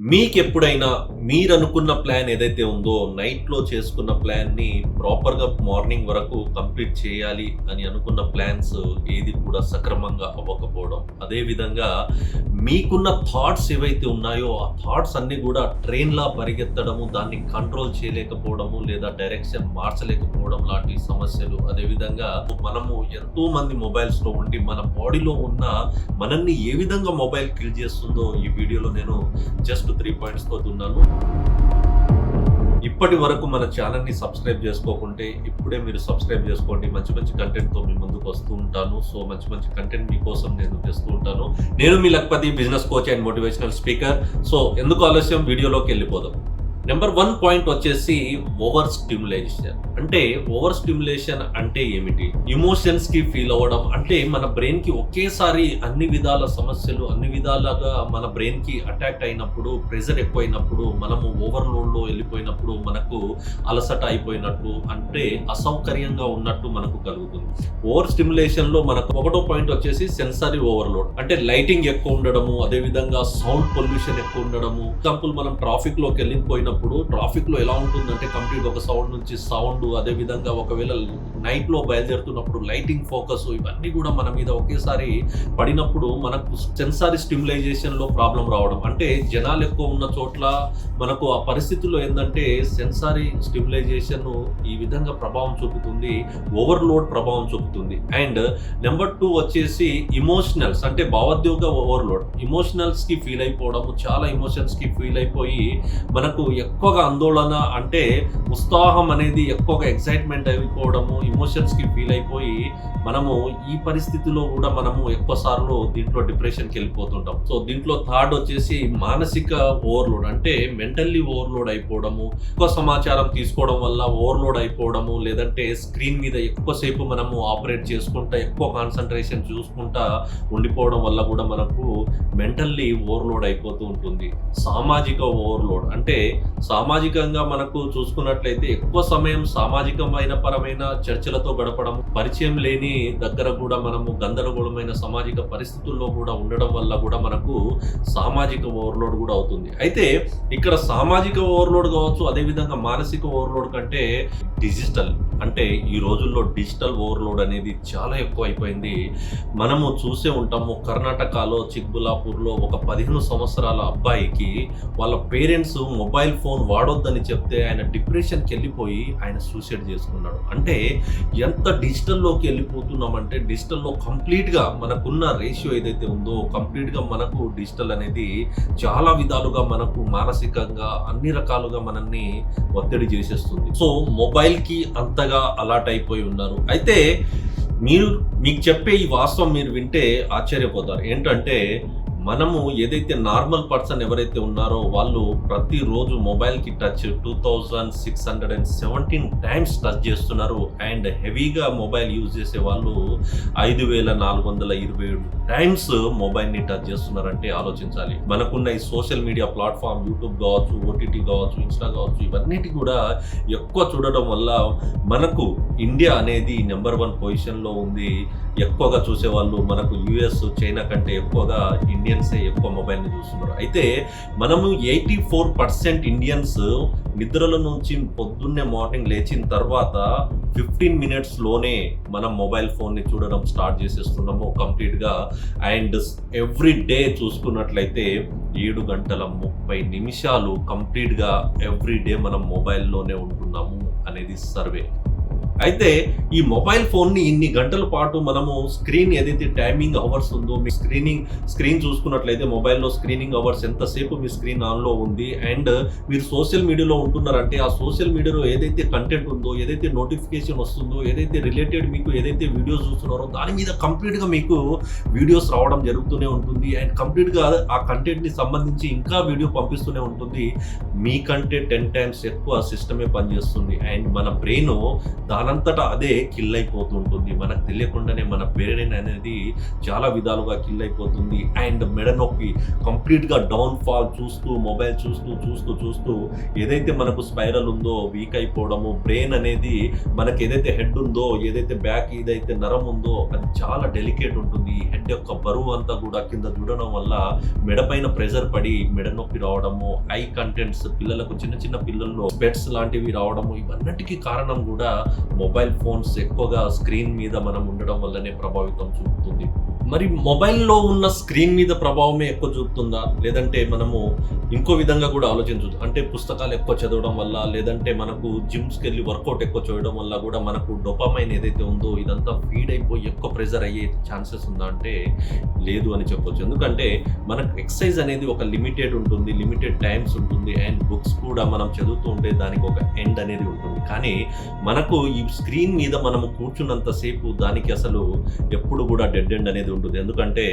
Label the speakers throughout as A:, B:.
A: మీకు ఎప్పుడైనా మీరు అనుకున్న ప్లాన్ ఏదైతే ఉందో నైట్లో చేసుకున్న ప్లాన్ని ప్రాపర్గా మార్నింగ్ వరకు కంప్లీట్ చేయాలి అని అనుకున్న ప్లాన్స్ ఏది కూడా సక్రమంగా అవ్వకపోవడం. అదేవిధంగా మీకున్న థాట్స్ ఏవైతే ఉన్నాయో ఆ థాట్స్ అన్నీ కూడా ట్రైన్లా పరిగెత్తడము దాన్ని కంట్రోల్ చేయలేకపోవడము లేదా డైరెక్షన్ మార్చలేకపోవడం లాంటి సమస్యలు. అదేవిధంగా మనము ఎంతో మంది మొబైల్స్లో ఉండి మన బాడీలో ఉన్న మనల్ని ఏ విధంగా మొబైల్ కిల్ చేస్తుందో ఈ వీడియోలో నేను జస్ట్ త్రీ పాయింట్స్తో ఉన్నాను ఇప్పటి వరకు మన ఛానల్ని సబ్స్క్రైబ్ చేసుకోకుంటే ఇప్పుడే మీరు సబ్స్క్రైబ్ చేసుకోండి. మంచి మంచి కంటెంట్తో మీ ముందుకు వస్తూ ఉంటాను. సో మంచి మంచి కంటెంట్ మీకోసం నేను చేస్తూ ఉంటాను. నేను మీ lakhpati business coach and motivational speaker so ఎందుకు ఆలస్యం? వీడియోలోకి వెళ్ళిపోదాం. నెంబర్ వన్ పాయింట్ వచ్చేసి ఓవర్ స్టిమ్యులేషన్ అంటే ఓవర్ స్టిమ్యులేషన్ అంటే ఏమిటి? ఇమోషన్స్కి ఫీల్ అవ్వడం అంటే మన బ్రెయిన్కి ఒకేసారి అన్ని విధాల సమస్యలు అన్ని విధాలుగా మన బ్రెయిన్కి అటాక్ అయినప్పుడు ప్రెషర్ ఎక్కువైనప్పుడు మనము ఓవర్లోడ్లో వెళ్ళిపోయినప్పుడు మనకు అలసట అయిపోయినట్టు అంటే అసౌకర్యంగా ఉన్నట్టు మనకు కలుగుతుంది. ఓవర్ స్టిమ్యులేషన్లో మనకు ఒకటో పాయింట్ వచ్చేసి సెన్సరీ ఓవర్లోడ్. అంటే లైటింగ్ ఎక్కువ ఉండడము అదే విధంగా సౌండ్ పొల్యూషన్ ఎక్కువ ఉండడము. ఎగ్జాంపుల్ మనం ట్రాఫిక్లోకి వెళ్ళిపోయిన ట్రాఫిక్లో ఎలా ఉంటుందంటే కంప్లీట్ ఒక సౌండ్ నుంచి సౌండ్ అదే విధంగా ఒకవేళ నైట్లో బయలుదేరుతున్నప్పుడు లైటింగ్ ఫోకస్ ఇవన్నీ కూడా మన మీద ఒకేసారి పడినప్పుడు మనకు సెన్సారీ స్టిమ్యులైజేషన్లో ప్రాబ్లం రావడం. అంటే జనాలు ఎక్కువ ఉన్న చోట్ల మనకు ఆ పరిస్థితుల్లో ఏంటంటే సెన్సారీ స్టిమ్యులైజేషన్ ఈ విధంగా ప్రభావం చూపుతుంది ఓవర్లోడ్ ప్రభావం చూపుతుంది. అండ్ నెంబర్ టూ వచ్చేసి ఇమోషనల్స్ అంటే భావోద్యోగ ఓవర్లోడ్ ఇమోషనల్స్కి ఫీల్ అయిపోవడము చాలా ఇమోషన్స్కి ఫీల్ అయిపోయి మనకు ఎక్కువగా ఆందోళన అంటే ఉత్సాహం అనేది ఎక్కువగా ఎక్సైట్మెంట్ అయిపోవడము ఇమోషన్స్కి ఫీల్ అయిపోయి మనము ఈ పరిస్థితిలో కూడా మనము ఎక్కువ సార్లు దీంట్లో డిప్రెషన్కి వెళ్ళిపోతుంటాం. సో దీంట్లో థర్డ్ వచ్చేసి మానసిక ఓవర్లోడ్ అంటే మెంటల్లీ ఓవర్లోడ్ అయిపోవడము ఎక్కువ సమాచారం తీసుకోవడం వల్ల ఓవర్లోడ్ అయిపోవడము లేదంటే స్క్రీన్ మీద ఎక్కువసేపు మనము ఆపరేట్ చేసుకుంటా ఎక్కువ కాన్సన్ట్రేషన్ చూసుకుంటా ఉండిపోవడం వల్ల కూడా మనకు మెంటల్లీ ఓవర్లోడ్ అయిపోతూ ఉంటుంది. సామాజిక ఓవర్లోడ్ అంటే సామాజికంగా మనకు చూసుకున్నట్లయితే ఎక్కువ సమయం సామాజికమైన పరమైన చర్చలతో గడపడం పరిచయం లేని దగ్గర కూడా మనము గందరగోళమైన సామాజిక పరిస్థితుల్లో కూడా ఉండడం వల్ల కూడా మనకు సామాజిక ఓవర్లోడ్ కూడా అవుతుంది. అయితే ఇక్కడ సామాజిక ఓవర్లోడ్ కావచ్చు అదేవిధంగా మానసిక ఓవర్లోడ్ కంటే డిజిటల్ అంటే ఈ రోజుల్లో డిజిటల్ ఓవర్లోడ్ అనేది చాలా ఎక్కువ అయిపోయింది మనము చూసే ఉంటాము కర్ణాటకలో చిక్బులాపూర్లో ఒక పదిహేను సంవత్సరాల అబ్బాయికి వాళ్ళ పేరెంట్స్ మొబైల్ ఫోన్ వాడొద్దని చెప్తే ఆయన డిప్రెషన్కి వెళ్ళిపోయి ఆయన సూసైడ్ చేసుకున్నాడు. అంటే ఎంత డిజిటల్లోకి వెళ్ళిపోతున్నామంటే డిజిటల్లో కంప్లీట్గా మనకున్న రేషియో ఏదైతే ఉందో కంప్లీట్గా మనకు డిజిటల్ అనేది చాలా విధాలుగా మనకు మానసికంగా అన్ని రకాలుగా మనల్ని ఒత్తిడి చేసేస్తుంది. సో మొబైల్కి అంతగా అలర్ట్ అయిపోయి ఉన్నారు. అయితే మీరు మీకు చెప్పే ఈ వాస్తవం మీరు వింటే ఆశ్చర్యపోతారు. ఏంటంటే మనము ఏదైతే నార్మల్ పర్సన్ ఎవరైతే ఉన్నారో వాళ్ళు ప్రతిరోజు మొబైల్కి touch two thousand six hundred and seventeen times touch చేస్తున్నారు. అండ్ హెవీగా మొబైల్ యూజ్ చేసే వాళ్ళు ఐదు వేల నాలుగు వందల ఇరవై ఏడు టైమ్స్ మొబైల్ని టచ్ చేస్తున్నారంటే ఆలోచించాలి. మనకున్న ఈ సోషల్ మీడియా ప్లాట్ఫామ్ యూట్యూబ్ కావచ్చు ఓటీటీ కావచ్చు ఇన్స్టా కావచ్చు ఇవన్నిటి కూడా ఎక్కువ చూడడం వల్ల మనకు ఇండియా అనేది నెంబర్ వన్ పొజిషన్లో ఉంది. ఎక్కువగా చూసేవాళ్ళు మనకు యుఎస్ చైనా కంటే ఎక్కువగా ఇండియన్సే ఎక్కువ మొబైల్ని చూస్తున్నారు. అయితే మనము ఎయిటీ ఫోర్ పర్సెంట్ ఇండియన్స్ నిద్రల నుంచి పొద్దున్నే మార్నింగ్ లేచిన తర్వాత ఫిఫ్టీన్ మినిట్స్లోనే మనం మొబైల్ ఫోన్ని చూడడం స్టార్ట్ చేసేస్తున్నాము కంప్లీట్గా. అండ్ ఎవ్రీ డే చూసుకున్నట్లయితే ఏడు గంటల ముప్పై నిమిషాలు కంప్లీట్గా ఎవ్రీ డే మనం మొబైల్లోనే ఉంటున్నాము అనేది సర్వే అయితే ఈ మొబైల్ ఫోన్ని ఇన్ని గంటల పాటు మనము స్క్రీన్ ఏదైతే టైమింగ్ అవర్స్ ఉందో మీ స్క్రీనింగ్ స్క్రీన్ చూసుకున్నట్లయితే మొబైల్లో స్క్రీనింగ్ అవర్స్ ఎంతసేపు మీ స్క్రీన్ ఆన్లో ఉంది అండ్ మీరు సోషల్ మీడియాలో ఉంటున్నారంటే ఆ సోషల్ మీడియాలో ఏదైతే కంటెంట్ ఉందో ఏదైతే నోటిఫికేషన్ వస్తుందో ఏదైతే రిలేటెడ్ మీకు ఏదైతే వీడియోస్ చూస్తున్నారో దాని మీద కంప్లీట్గా మీకు వీడియోస్ రావడం జరుగుతూనే ఉంటుంది అండ్ కంప్లీట్గా ఆ కంటెంట్ని సంబంధించి ఇంకా వీడియో పంపిస్తూనే ఉంటుంది. మీకంటే టెన్ టైమ్స్ ఎక్కువ సిస్టమే పనిచేస్తుంది అండ్ మన బ్రెయిన్ దాని మనంతటా అదే కిల్ అయిపోతుంటుంది. మనకు తెలియకుండానే మన బెరెన్ అనేది చాలా విధాలుగా కిల్ అయిపోతుంది. అండ్ మెడ నొప్పి కంప్లీట్గా డౌన్ ఫాల్ చూస్తూ మొబైల్ చూస్తూ చూస్తూ చూస్తూ ఏదైతే మనకు స్పైరల్ ఉందో వీక్ అయిపోవడము బ్రెయిన్ అనేది మనకి ఏదైతే హెడ్ ఉందో ఏదైతే బ్యాక్ ఏదైతే నరం ఉందో అది చాలా డెలికేట్ ఉంటుంది. హెడ్ యొక్క బరువు అంతా కూడా కింద చూడడం వల్ల మెడపైన ప్రెజర్ ప్రెషర్ పడి మెడ నొప్పి రావడము ఐ కంటెంట్స్ పిల్లలకు చిన్న చిన్న పిల్లల్లో బెడ్స్ లాంటివి రావడము ఇవన్నిటికీ కారణం కూడా మొబైల్ ఫోన్స్ ఎక్కువగా స్క్రీన్ మీద మనం ఉండడం వల్లనే ప్రభావితం చూపుతుంది. మరి మొబైల్లో ఉన్న స్క్రీన్ మీద ప్రభావమే ఎక్కువ చూపుతుందా? లేదంటే మనము ఇంకో విధంగా కూడా ఆలోచించవచ్చు అంటే పుస్తకాలు ఎక్కువ చదవడం వల్ల లేదంటే మనకు జిమ్స్కి వెళ్ళి వర్కౌట్ ఎక్కువ చేయడం వల్ల కూడా మనకు డొపామైన్ ఏదైతే ఉందో ఇదంతా ఫీడ్ అయిపోయి ఎక్కువ ప్రెజర్ అయ్యే ఛాన్సెస్ ఉందా అంటే లేదు అని చెప్పొచ్చు. ఎందుకంటే మనకు ఎక్సర్సైజ్ అనేది ఒక లిమిటెడ్ ఉంటుంది లిమిటెడ్ టైమ్స్ ఉంటుంది అండ్ బుక్స్ కూడా మనం చదువుతూ ఉంటే దానికి ఒక ఎండ్ అనేది ఉంటుంది. కానీ మనకు ఈ స్క్రీన్ మీద మనము కూర్చున్నంతసేపు దానికి అసలు ఎప్పుడు కూడా డెడ్ ఎండ్ అనేది ఉంటుంది. ఎందుకంటే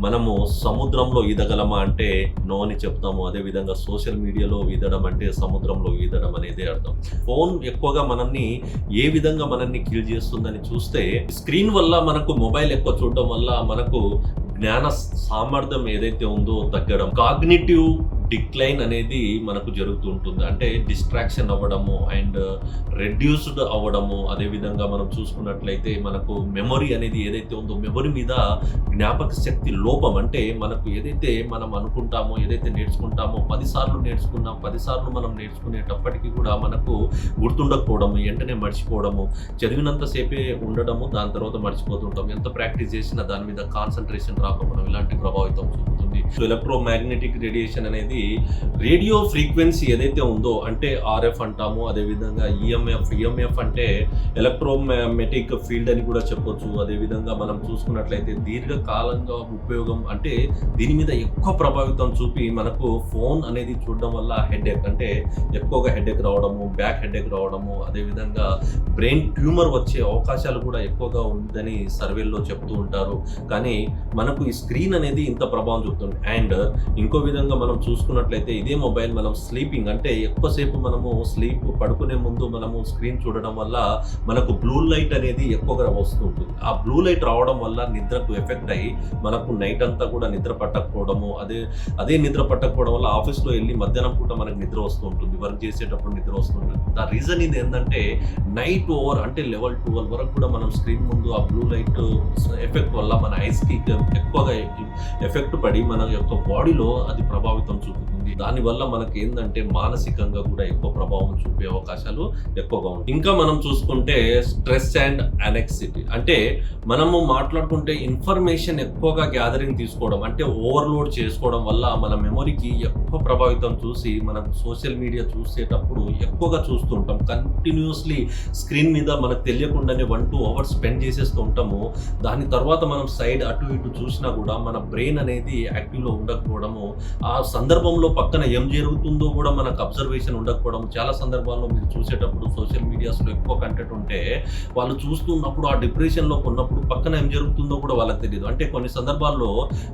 A: మనము సముద్రంలో ఈదగలమా అంటే నో అని చెప్తాము. అదేవిధంగా సోషల్ మీడియాలో ఈదడం అంటే సముద్రంలో ఈదడం అనేది అర్థం. ఫోన్ ఎక్కువగా మనల్ని ఏ విధంగా మనల్ని కిల్ చేస్తుందని చూస్తే స్క్రీన్ వల్ల మనకు మొబైల్ ఎక్కువ చూడడం వల్ల మనకు జ్ఞాన సామర్థ్యం ఏదైతే ఉందో తగ్గడం. కాగ్నిటివ్ డిక్లైన్ అనేది మనకు జరుగుతూ ఉంటుంది. అంటే డిస్ట్రాక్షన్ అవ్వడము అండ్ రెడ్యూస్డ్ అవ్వడము అదేవిధంగా మనం చూసుకున్నట్లయితే మనకు మెమొరీ అనేది ఏదైతే ఉందో మెమొరీ మీద జ్ఞాపక శక్తి లోపం అంటే మనకు ఏదైతే మనం అనుకుంటామో ఏదైతే నేర్చుకుంటామో పదిసార్లు నేర్చుకున్నాం పదిసార్లు మనం నేర్చుకునేటప్పటికీ కూడా మనకు గుర్తుండకపోవడము వెంటనే మర్చిపోవడము చదివినంతసేపే ఉండడము దాని తర్వాత మర్చిపోతుంటాం. ఎంత ప్రాక్టీస్ చేసినా దాని మీద కాన్సన్ట్రేషన్ రాకపోవడం ఇలాంటి ప్రభావితం చూపుతుంది. సో ఎలక్ట్రోమాగ్నెటిక్ రేడియేషన్ అనేది రేడియో ఫ్రీక్వెన్సీ ఏదైతే ఉందో అంటే ఆర్ఎఫ్ అంటాము అదేవిధంగా ఈఎంఎఫ్ ఈఎంఎఫ్ అంటే ఎలక్ట్రోమెటిక్ ఫీల్డ్ అని కూడా చెప్పొచ్చు. అదేవిధంగా మనం చూసుకున్నట్లయితే దీర్ఘకాలంగా ఉపయోగం అంటే దీని మీద ఎక్కువ ప్రభావితం చూపి మనకు ఫోన్ అనేది చూడడం వల్ల హెడేక్ అంటే ఎక్కువగా హెడేక్ రావడము బ్యాక్ హెడేక్ రావడము అదేవిధంగా బ్రెయిన్ ట్యూమర్ వచ్చే అవకాశాలు కూడా ఎక్కువగా ఉందని సర్వేల్లో చెప్తూ ఉంటారు. కానీ మనకు ఈ స్క్రీన్ అనేది ఇంత ప్రభావం చూపుతుంది. అండ్ ఇంకో విధంగా మనం చూసుకున్నట్లయితే ఇదే మొబైల్ మనం స్లీపింగ్ అంటే ఎక్కువసేపు మనము స్లీప్ పడుకునే ముందు మనము స్క్రీన్ చూడడం వల్ల మనకు బ్లూ లైట్ అనేది ఎక్కువగా వస్తూ ఉంటుంది. ఆ బ్లూ లైట్ రావడం వల్ల నిద్రకు ఎఫెక్ట్ అయ్యి మనకు నైట్ అంతా కూడా నిద్ర పట్టకపోవడము అదే అదే నిద్ర పట్టకపోవడం వల్ల ఆఫీస్లో వెళ్ళి మధ్యాహ్నం పూట మనకు నిద్ర వస్తూ ఉంటుంది. వర్క్ చేసేటప్పుడు నిద్ర వస్తుంటుంది ద రీజన్ ఇది ఏంటంటే నైట్ ఓవర్ అంటే లెవెల్ ట్వెల్వ్ వరకు కూడా మనం స్క్రీన్ ముందు ఆ బ్లూ లైట్ ఎఫెక్ట్ వల్ల మన ఐస్కి ఎక్కువగా ఎఫెక్ట్ పడి మన యొక్క బాడీలో అది ప్రభావితం ఉంటుంది. దానివల్ల మనకి ఏంటంటే మానసికంగా కూడా ఎక్కువ ప్రభావం చూపే అవకాశాలు ఎక్కువగా ఉంటాయి. ఇంకా మనం చూసుకుంటే స్ట్రెస్ అండ్ అనెక్సిటీ. అంటే మనము మాట్లాడుకుంటే ఇన్ఫర్మేషన్ ఎక్కువగా గ్యాదరింగ్ తీసుకోవడం అంటే ఓవర్లోడ్ చేసుకోవడం వల్ల మన మెమొరీకి ఎక్కువ ప్రభావితం చూసి మనం సోషల్ మీడియా చూసేటప్పుడు ఎక్కువగా చూస్తుంటాం కంటిన్యూస్లీ స్క్రీన్ మీద మనకు తెలియకుండానే వన్ టూ అవర్స్ స్పెండ్ చేసేస్తూ ఉంటాము. దాని తర్వాత మనం సైడ్ అటు ఇటు చూసినా కూడా మన బ్రెయిన్ అనేది యాక్టివ్లో ఉండకపోవడము ఆ సందర్భంలో పక్కన ఏం జరుగుతుందో కూడా మనకు అబ్జర్వేషన్ ఉండకపోవడం చాలా సందర్భాల్లో మీరు చూసేటప్పుడు సోషల్ మీడియాస్లో ఎక్కువ కంటెంట్ ఉంటే వాళ్ళు చూస్తున్నప్పుడు ఆ డిప్రెషన్లో ఉన్నప్పుడు పక్కన ఏం జరుగుతుందో కూడా వాళ్ళకి తెలియదు. అంటే కొన్ని సందర్భాల్లో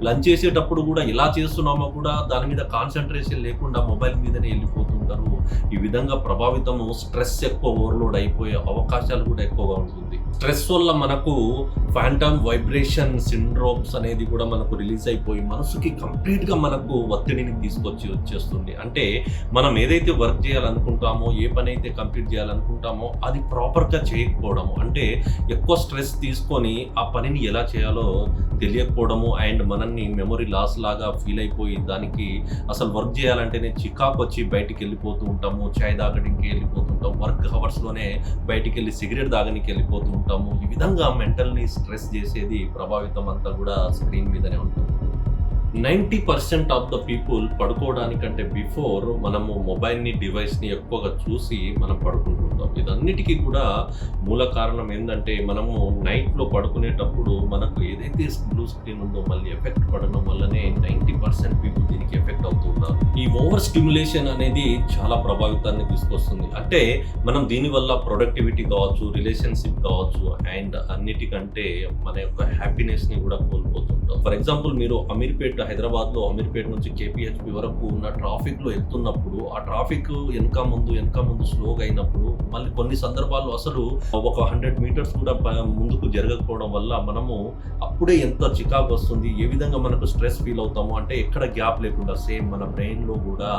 A: లంచ్ చేసేటప్పుడు కూడా ఎలా చేస్తున్నామో కూడా దాని మీద కాన్సన్ట్రేషన్ లేకుండా మొబైల్ మీదనే వెళ్ళిపోతుంటారు. ఈ విధంగా ప్రభావితము స్ట్రెస్ ఎక్కువ ఓవర్లోడ్ అయిపోయే అవకాశాలు కూడా ఎక్కువగా ఉంటుంది స్ట్రెస్ వల్ల మనకు ఫ్యాంటమ్ వైబ్రేషన్ సిండ్రోమ్స్ అనేది కూడా మనకు రిలీజ్ అయిపోయి మనసుకి కంప్లీట్గా మనకు ఒత్తిడిని తీసుకొచ్చి వచ్చేస్తుంది. అంటే మనం ఏదైతే వర్క్ చేయాలనుకుంటామో ఏ పని అయితే కంప్లీట్ చేయాలనుకుంటామో అది ప్రాపర్గా చేయకపోవడము. అంటే ఎక్కువ స్ట్రెస్ తీసుకొని ఆ పనిని ఎలా చేయాలో తెలియకపోవడము అండ్ మనల్ని మెమొరీ లాస్ లాగా ఫీల్ అయిపోయి దానికి అసలు వర్క్ చేయాలంటేనే చికాకు వచ్చి బయటికి వెళ్ళిపోతూ ఉంటాము చాయ్ తాగడానికి వెళ్ళిపోతుంటాం వర్క్ అవర్స్లోనే బయటికి వెళ్ళి సిగరెట్ తాగడానికి వెళ్ళిపోతూ ఉంటాము. ఈ విధంగా మెంటల్ని స్ట్రెస్ చేసేది ప్రభావితం అంతా కూడా స్క్రీన్ మీదనే ఉంటుంది. Ninety percent of the people పడుకోవడానికంటే before మనము మొబైల్ని డివైస్ని ఎక్కువగా చూసి మనం పడుకుంటాం. పడుకుంటుంటాం ఇదన్నిటికీ కూడా మూల కారణం ఏంటంటే మనము నైట్లో పడుకునేటప్పుడు మనకు ఏదైతే బ్లూ స్క్రీన్ ఉందో మళ్ళీ ఎఫెక్ట్ పడడం వల్లనే నైంటీ పర్సెంట్ పీపుల్ దీనికి ఎఫెక్ట్ అవుతున్నారు ఈ ఓవర్ స్టిమ్యులేషన్ అనేది చాలా ప్రభావితాన్ని తీసుకొస్తుంది. అంటే మనం దీనివల్ల ప్రొడక్టివిటీ కావచ్చు రిలేషన్షిప్ కావచ్చు అండ్ అన్నిటికంటే మన యొక్క హ్యాపీనెస్ని కూడా కోల్పోతుంది ఫర్ ఎగ్జాంపుల్ మీరు అమీర్పేట్ హైదరాబాద్లో అమీర్పేట్ నుంచి కేపీహెచ్పి వరకు ఉన్న ట్రాఫిక్లో ఎత్తున్నప్పుడు వెళ్తున్నప్పుడు ఆ ట్రాఫిక్ వెనక ముందు వెనక ముందు స్లోగా అయినప్పుడు మళ్ళీ కొన్ని సందర్భాల్లో అసలు ఒక హండ్రెడ్ మీటర్స్ కూడా ముందుకు జరగకపోవడం వల్ల మనము అప్పుడే ఎంత చికాకు వస్తుంది ఏ విధంగా మనకు స్ట్రెస్ ఫీల్ అవుతాము అంటే ఎక్కడ గ్యాప్ లేకుండా సేమ్ మన బ్రెయిన్లో కూడా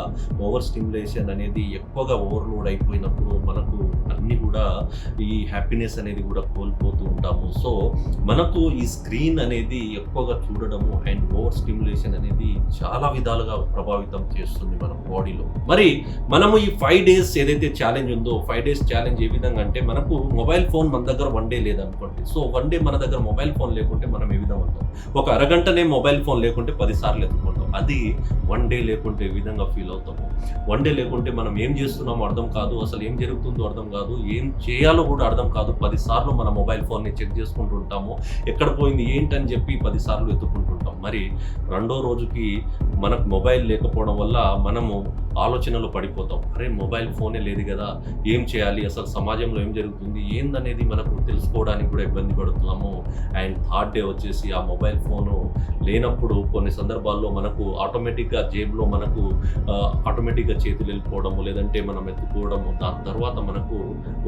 A: ఓవర్ స్టిమ్యులేషన్ అనేది ఎక్కువగా ఓవర్లోడ్ అయిపోయినప్పుడు మనకు అన్నీ కూడా ఈ హ్యాపీనెస్ అనేది కూడా కోల్పోతూ ఉంటాము. సో మనకు ఈ స్క్రీన్ అనేది ఎక్కువగా చూడడము అండ్ స్టిమ్యులేషన్ అనేది చాలా విధాలుగా ప్రభావితం చేస్తుంది మన బాడీలో మరి మనము ఈ ఫైవ్ డేస్ ఏదైతే ఛాలెంజ్ ఉందో ఫైవ్ డేస్ ఛాలెంజ్ ఏ విధంగా అంటే మనకు మొబైల్ ఫోన్ మన దగ్గర వన్ డే లేదనుకోండి. సో వన్ డే మన దగ్గర మొబైల్ ఫోన్ లేకుంటే మనం ఏ విధంగా ఉంటాం? ఒక అరగంటనే మొబైల్ ఫోన్ లేకుంటే పదిసార్లు ఎత్తుకుంటాం అది వన్ డే లేకుంటే ఏ విధంగా ఫీల్ అవుతాము? వన్ డే లేకుంటే మనం ఏం చేస్తున్నామో అర్థం కాదు. అసలు ఏం జరుగుతుందో అర్థం కాదు. ఏం చేయాలో కూడా అర్థం కాదు. పది సార్లు మన మొబైల్ ఫోన్ని చెక్ చేసుకుంటూ ఉంటాము. ఎక్కడ పోయింది ఏంటని చెప్పి పది సార్లు మరి రెండో రోజుకి మనకు మొబైల్ లేకపోవడం వల్ల మనము ఆలోచనలో పడిపోతాం. అరే మొబైల్ ఫోనే లేదు కదా ఏం చేయాలి? అసలు సమాజంలో ఏం జరుగుతుంది? ఏందనేది మనకు తెలుసుకోవడానికి కూడా ఇబ్బంది పడుతున్నాము. అండ్ థర్డ్ డే వచ్చేసి ఆ మొబైల్ ఫోను లేనప్పుడు కొన్ని సందర్భాల్లో మనకు ఆటోమేటిక్గా జేబులో మనకు ఆటోమేటిక్గా చేతులు వెళ్ళిపోవడము లేదంటే మనం ఎత్తుకోవడము దాని తర్వాత మనకు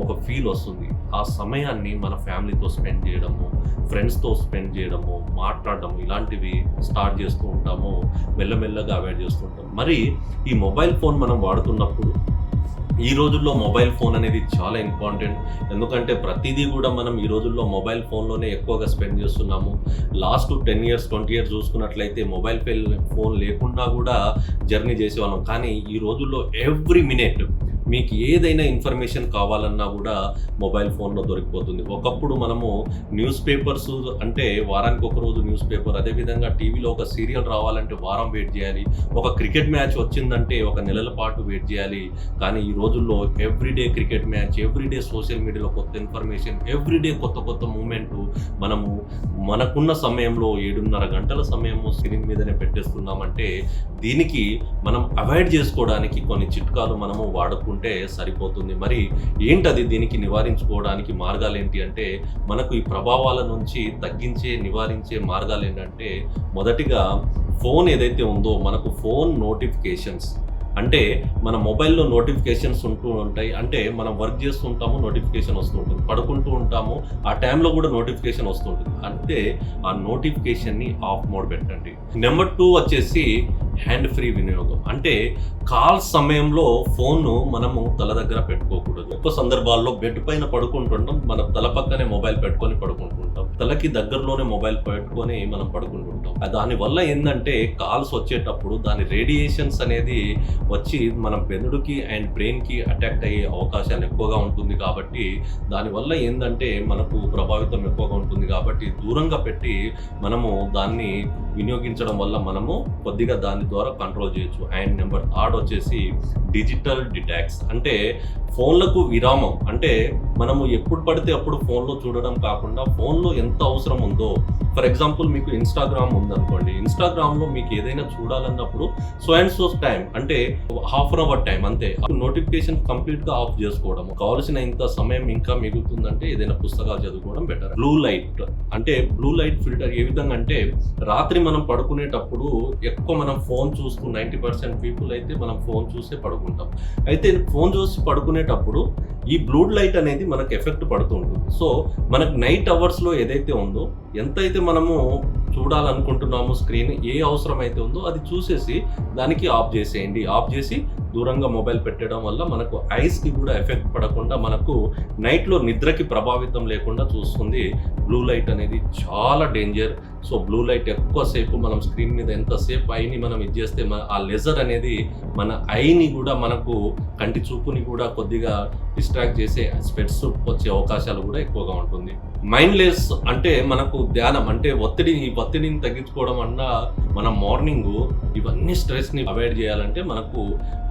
A: ఒక ఫీల్ వస్తుంది. ఆ సమయాన్ని మన ఫ్యామిలీతో స్పెండ్ చేయడము ఫ్రెండ్స్తో స్పెండ్ చేయడము మాట్లాడడము ఇలాంటివి స్టార్ట్ చేస్తూ ఉంటాము మెల్లమెల్లగా అవాయిడ్ చేస్తూ ఉంటాం మరి ఈ మొబైల్ ఫోన్ మనం వాడుతున్నప్పుడు ఈ రోజుల్లో మొబైల్ ఫోన్ అనేది చాలా ఇంపార్టెంట్ ఎందుకంటే ప్రతిదీ కూడా మనం ఈ రోజుల్లో మొబైల్ ఫోన్లోనే ఎక్కువగా స్పెండ్ చేస్తున్నాము. Last ten years twenty years చూసుకున్నట్లయితే మొబైల్ ఫోన్ లేకుండా కూడా జర్నీ చేసేవాళ్ళం. కానీ ఈ రోజుల్లో ఎవ్రీ మినిట్ మీకు ఏదైనా ఇన్ఫర్మేషన్ కావాలన్నా కూడా మొబైల్ ఫోన్లో దొరికిపోతుంది. ఒకప్పుడు మనము న్యూస్ పేపర్స్ అంటే వారానికి ఒక రోజు న్యూస్ పేపర్ అదేవిధంగా టీవీలో ఒక సీరియల్ రావాలంటే వారం వెయిట్ చేయాలి. ఒక క్రికెట్ మ్యాచ్ వచ్చిందంటే ఒక నెలల పాటు వెయిట్ చేయాలి. కానీ ఈ రోజుల్లో everyday cricket match everyday social మీడియాలో కొత్త ఇన్ఫర్మేషన్ ఎవ్రీడే కొత్త కొత్త మూమెంట్ మనము మనకున్న సమయంలో ఏడున్నర గంటల సమయము స్క్రీన్ మీదనే పెట్టేస్తున్నామంటే దీనికి మనం అవాయిడ్ చేసుకోవడానికి కొన్ని చిట్కాలు మనము ఉంటే సరిపోతుంది. మరి ఏంటది దీనికి నివారించుకోవడానికి మార్గాలు ఏంటి అంటే మనకు ఈ ప్రభావాల నుంచి తగ్గించే నివారించే మార్గాలు ఏంటంటే మొదటిగా ఫోన్ ఏదైతే ఉందో మనకు ఫోన్ నోటిఫికేషన్స్. అంటే మన మొబైల్లో నోటిఫికేషన్స్ ఉంటూ ఉంటాయి. అంటే మనం వర్క్ చేస్తుంటాము నోటిఫికేషన్ వస్తుంటుంది పడుకుంటూ ఉంటాము ఆ టైంలో కూడా నోటిఫికేషన్ వస్తుంటుంది అంటే ఆ నోటిఫికేషన్ని ఆఫ్ మోడ్ పెట్టండి. నెంబర్ టూ వచ్చేసి హ్యాండ్ ఫ్రీ వినియోగం. అంటే కాల్ సమయంలో ఫోన్ను మనము తల దగ్గర పెట్టుకోకూడదు. ఎక్కువ సందర్భాల్లో బెడ్ పైన పడుకుంటుంటాం మన తల పక్కనే మొబైల్ పెట్టుకొని పడుకుంటుంటాం. తలకి దగ్గరలోనే మొబైల్ పెట్టుకొని మనం పడుకుంటుంటాం. దానివల్ల ఏంటంటే కాల్స్ వచ్చేటప్పుడు దాని రేడియేషన్స్ అనేది వచ్చి మన బెనుడికి అండ్ బ్రెయిన్కి అటాక్ అయ్యే అవకాశాలు ఎక్కువగా ఉంటుంది కాబట్టి దానివల్ల ఏంటంటే మనకు ప్రభావితం ఎక్కువగా ఉంటుంది కాబట్టి దూరంగా పెట్టి మనము దాన్ని వినియోగించడం వల్ల మనము కొద్దిగా దాని ద్వారా కంట్రోల్ చేయొచ్చు. అండ్ నెంబర్ థర్డ్ వచ్చేసి డిజిటల్ డిటాక్స్ అంటే ఫోన్లకు విరామం. అంటే మనము ఎప్పుడు పడితే అప్పుడు ఫోన్లో చూడడం కాకుండా ఫోన్లో ఎంత అవసరం ఉందో ఫర్ ఎగ్జాంపుల్ మీకు ఇన్స్టాగ్రామ్ ఉందనుకోండి. ఇన్స్టాగ్రామ్లో మీకు ఏదైనా చూడాలన్నప్పుడు సో అండ్ సో టైం అంటే హాఫ్ అన్ అవర్ టైం అంతే. నోటిఫికేషన్ కంప్లీట్గా ఆఫ్ చేసుకోవడం కావాల్సిన ఇంత సమయం ఇంకా మిగులుతుందంటే ఏదైనా పుస్తకాలు చదువుకోవడం బెటర్ బ్లూ లైట్ అంటే బ్లూ లైట్ ఫిల్టర్ ఏ విధంగా అంటే రాత్రి మనం పడుకునేటప్పుడు ఎక్కువ మనం ఫోన్ చూస్తూ నైంటీ పర్సెంట్ పీపుల్ అయితే మనం ఫోన్ చూసే పడుకుంటాం. అయితే ఫోన్ చూసి పడుకునేటప్పుడు ఈ బ్లూడ్ లైట్ అనేది మనకు ఎఫెక్ట్ పడుతుంది సో మనకు నైట్ అవర్స్లో ఏదైతే ఉందో ఎంతైతే మనము చూడాలనుకుంటున్నాము స్క్రీన్ ఏ అవసరం అయితే ఉందో అది చూసేసి దానికి ఆఫ్ చేసేయండి. ఆఫ్ చేసి దూరంగా మొబైల్ పెట్టడం వల్ల మనకు ఐస్కి కూడా ఎఫెక్ట్ పడకుండా మనకు నైట్లో నిద్రకి ప్రభావితం లేకుండా చూస్తుంది. బ్లూ లైట్ అనేది చాలా డేంజర్. సో బ్లూ లైట్ ఎక్కువసేపు మనం స్క్రీన్ మీద ఎంతసేపు ఐని మనం ఇది చేస్తే మన ఆ లెజర్ అనేది మన ఐని కూడా మనకు కంటి చూపుని కూడా కొద్దిగా డిస్ట్రాక్ట్ చేసే స్పెట్స్ వచ్చే అవకాశాలు కూడా ఎక్కువగా ఉంటుంది. మైండ్లెస్ అంటే మనకు ధ్యానం అంటే ఒత్తిడి ఈ ఒత్తిడిని తగ్గించుకోవడం అన్న మనం మార్నింగ్ ఇవన్నీ స్ట్రెస్ని అవాయిడ్ చేయాలంటే మనకు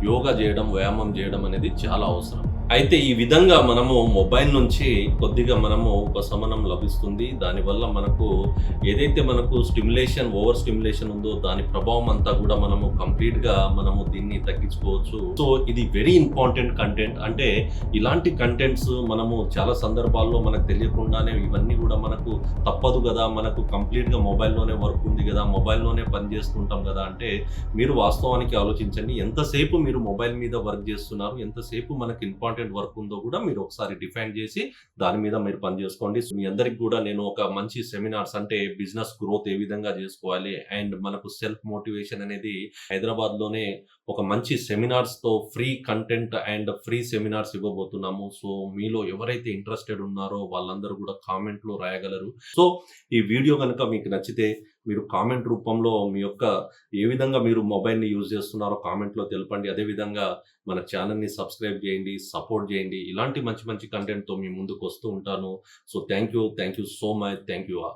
A: యోగా చేయడం వ్యాయామం చేయడం అనేది చాలా అవసరం. అయితే ఈ విధంగా మనము మొబైల్ నుంచి కొద్దిగా మనము ఉపశమనం లభిస్తుంది. దానివల్ల మనకు ఏదైతే మనకు స్టిమ్యులేషన్ ఓవర్ స్టిమ్యులేషన్ ఉందో దాని ప్రభావం అంతా కూడా మనము కంప్లీట్గా మనము దీన్ని తగ్గించుకోవచ్చు. సో ఇది వెరీ ఇంపార్టెంట్ కంటెంట్. అంటే ఇలాంటి కంటెంట్స్ మనము చాలా సందర్భాల్లో మనకు తెలియకుండానే ఇవన్నీ కూడా మనకు తప్పదు కదా. మనకు కంప్లీట్గా మొబైల్లోనే వర్క్ ఉంది కదా. మొబైల్లోనే పని చేస్తుంటాం కదా. అంటే మీరు వాస్తవానికి ఆలోచించండి. ఎంతసేపు మీరు మొబైల్ మీద వర్క్ చేస్తున్నారు? ఎంతసేపు మనకు ఇంపార్టెంట్ వర్క్ ఉందో కూడా మీరు ఒకసారి డిఫైన్ చేసి దాని మీద మీరు పని చేసుకోండి మీ అందరికి కూడా నేను ఒక మంచి సెమినార్స్ అంటే బిజినెస్ గ్రోత్ ఏ విధంగా చేసుకోవాలి అండ్ మనకు సెల్ఫ్ మోటివేషన్ అనేది హైదరాబాద్లోనే ఒక మంచి సెమినార్స్తో free content and free seminars ఇవ్వబోతున్నాము. So మీలో ఎవరైతే ఇంట్రెస్టెడ్ ఉన్నారో వాళ్ళందరూ కూడా కామెంట్లో రాయగలరు. సో ఈ వీడియో కనుక మీకు నచ్చితే మీరు కామెంట్ రూపంలో మీ యొక్క ఏ విధంగా మీరు మొబైల్ని యూజ్ చేస్తున్నారో కామెంట్లో తెలపండి. అదేవిధంగా మన ఛానల్ని సబ్స్క్రైబ్ చేయండి సపోర్ట్ చేయండి. ఇలాంటి మంచి మంచి కంటెంట్తో మీ ముందుకు వస్తూ ఉంటాను. So thank you thank you so much thank you